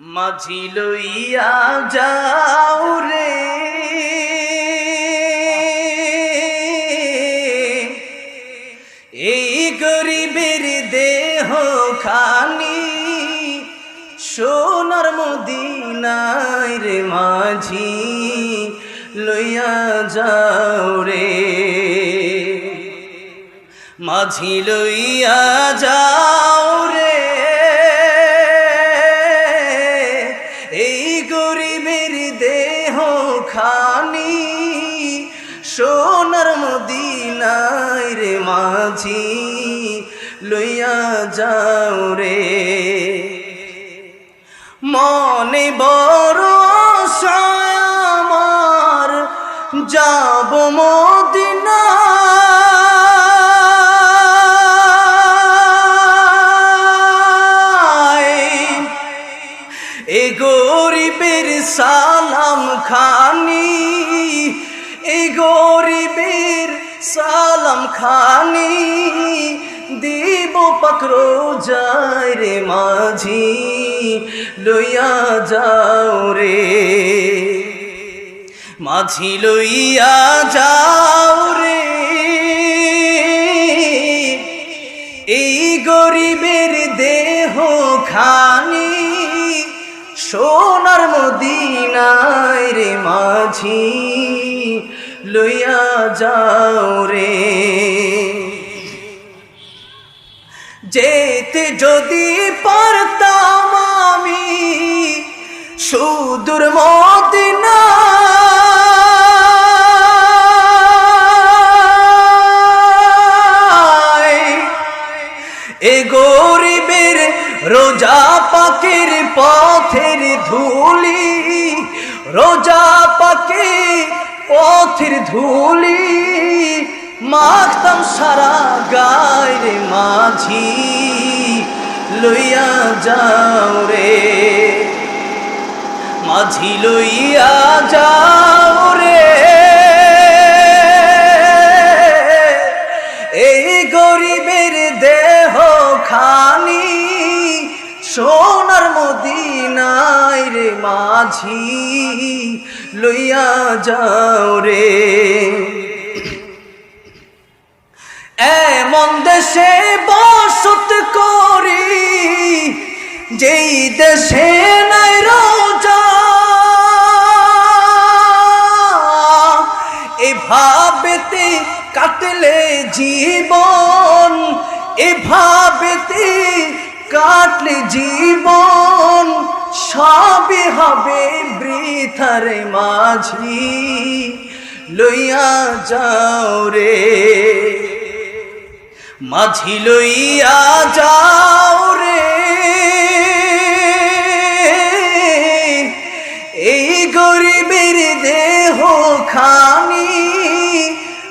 মাঝি লইয়া যাও রে। এই গরিবের দেহ খানি সোনার মদিনায় রে মাঝি লইয়া যাও রে। মাঝি লইয়া যাও মদিনায় রে মাঝি, লইয়া যাও রে। মনে বড় আমার, যাব মদিনা গরিবের সালাম খানি, এ গরিবের সালাম খানি, দিব পাকড়ো যায় রে মাঝি, লইয়া যাও রে। মাঝি লইয়া যাও রে। এই গরিবের দেহ খানি, সোনার মদিনায় রে মাঝি লইয়া যাও রে। যেতে যদি পারতাম আমি সুদূর মদিনা। এ গরিবের রোজা পাকের পথের ধুলি, রোজা পাকে পথের ধুলি মাখতাম সারা গায়ের মাঝি লইয়া যাও রে। মাঝি লইয়া যাও। মাঝি লইয়া যাও রে। এমন দেশে বসত করি, যেই দেশে নাই রোজা। এভাবেতে কাটলে জীবন, এভাবেতে কাটলে জীবন। সবে হবে বৃথারে মাঝি, লইয়া যাও রে। মাঝি লইয়া যাও রে। এই গরিবের দেহ খানি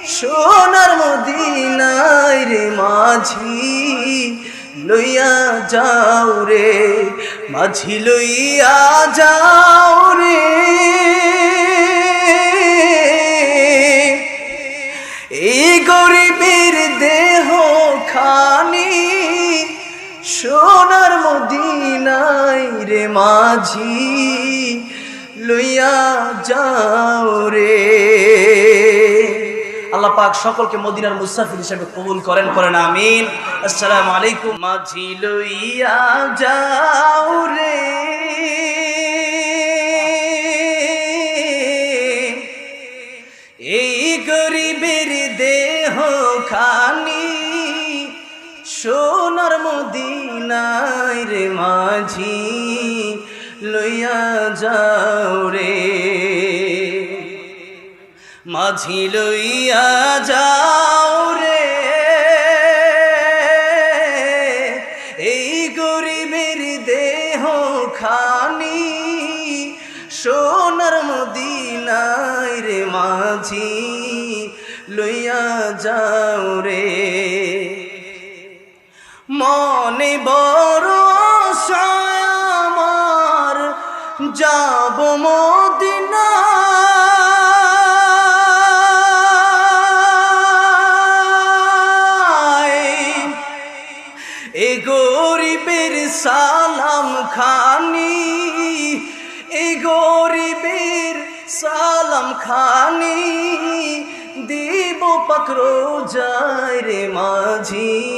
সোনার মদিনায় রে মাঝি, লইয়া যাও রে। মাঝি লইয়া যাও রে। এই গরিবের দেহ খানি সোনার মদিনায় রে মাঝি লইয়া যাও রে। আল্লাহ পাক সকলকে মদিনার মুসাফির হিসেবে কবুল করেন করেন, আমিন। আসসালামু আলাইকুম। মাঝি লইয়া যাও রে। এই গরিবের দেহ খানি সোনার মদিনায় রে মাঝি, লইয়া যাও। মাঝি লইয়া যাও রে। এই গরিবের দেহ খানি সোনার মদিনায় রে মাঝি লইয়া যাও রে। মনে বড় আমার, যাব মদিনা খানি এ গরিবের সালাম খানি দেব পাকরো যায় রে মাঝি।